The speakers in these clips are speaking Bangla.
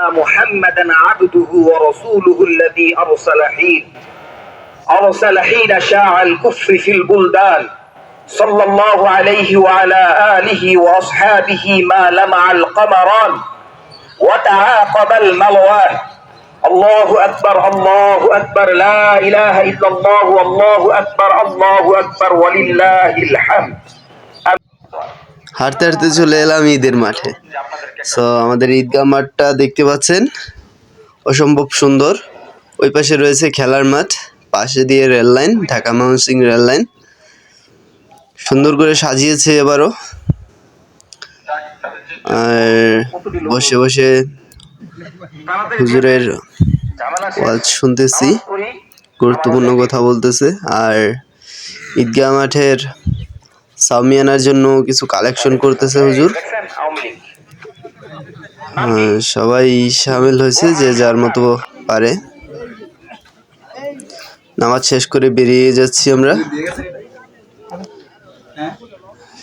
محمدا عبده ورسوله الذي أرسل حين. أرسل حين شاع الكفر في البلدان. صلى الله عليه وعلى آله وأصحابه ما لمع القمران. وتعاقب الملوان. الله أكبر الله أكبر. لا إله إلا الله والله أكبر الله أكبر ولله الحمد. হাঁটতে হাঁটতে চলে এলাম ঈদের মাঠে। সো আমাদের ঈদগাহ মাঠটা দেখতে পাচ্ছেন? অসম্ভব সুন্দর। ওই পাশে রয়েছে খেলার মাঠ, পাশে দিয়ে rail line, Dhaka Mymensingh rail line. সুন্দর করে সাজিয়েছে এবারও। আর বসে বসে হুজুরের ওয়াজ শুনতেছি। গুরুত্বপূর্ণ কথা বলতেছে। আর ঈদগাহ মাঠের সামিয়ানার জন্য কিছু কালেকশন করতেছে হুজুর। সবাই সামিল হয়েছে যে যার মতো পারে। নামাজ শেষ করে বেরিয়ে যাচ্ছি আমরা।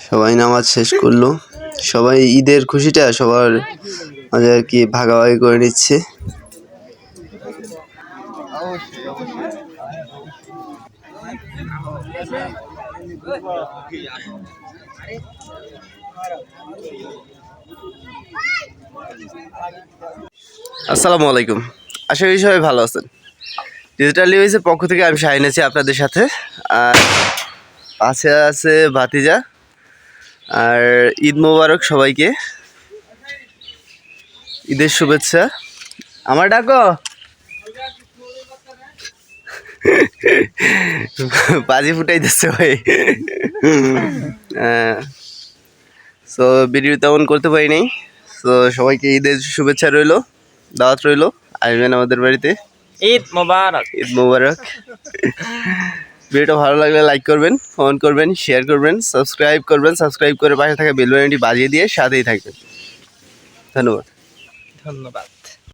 সবাই নামাজ শেষ করল। সবাই ঈদের খুশিটা সবার মাঝে আর কি ভাগাভাগি করে নিচ্ছে। আসসালামু আলাইকুম। আশা করি সবাই ভালো আছেন। ডিজিটাল নিউজের পক্ষ থেকে আমি শাহিন আছি আপনাদের সাথে। আর পাশে আছে ভাতিজা। আর ঈদ মোবারক সবাইকে। ঈদের শুভেচ্ছা। আমার ডাকো। বাজি ফুটাই ফুটাইতেছে ভাই। সো ভিডিও তেমন করতে পারি নাই তো সবাইকে ঈদের শুভেচ্ছা রইল দাওয়াত রইল। আসবেন আমাদের বাড়িতে। ঈদ মোবারক। ঈদ মোবারক। ভিডিওটা ভালো লাগলে লাইক করবেন কমেন্ট করবেন শেয়ার করবেন সাবস্ক্রাইব করবেন সাবস্ক্রাইব করে পাশে থাকা বেল বাটনটি বাজিয়ে দিয়ে সাথেই থাকবেন। ধন্যবাদ। ধন্যবাদ।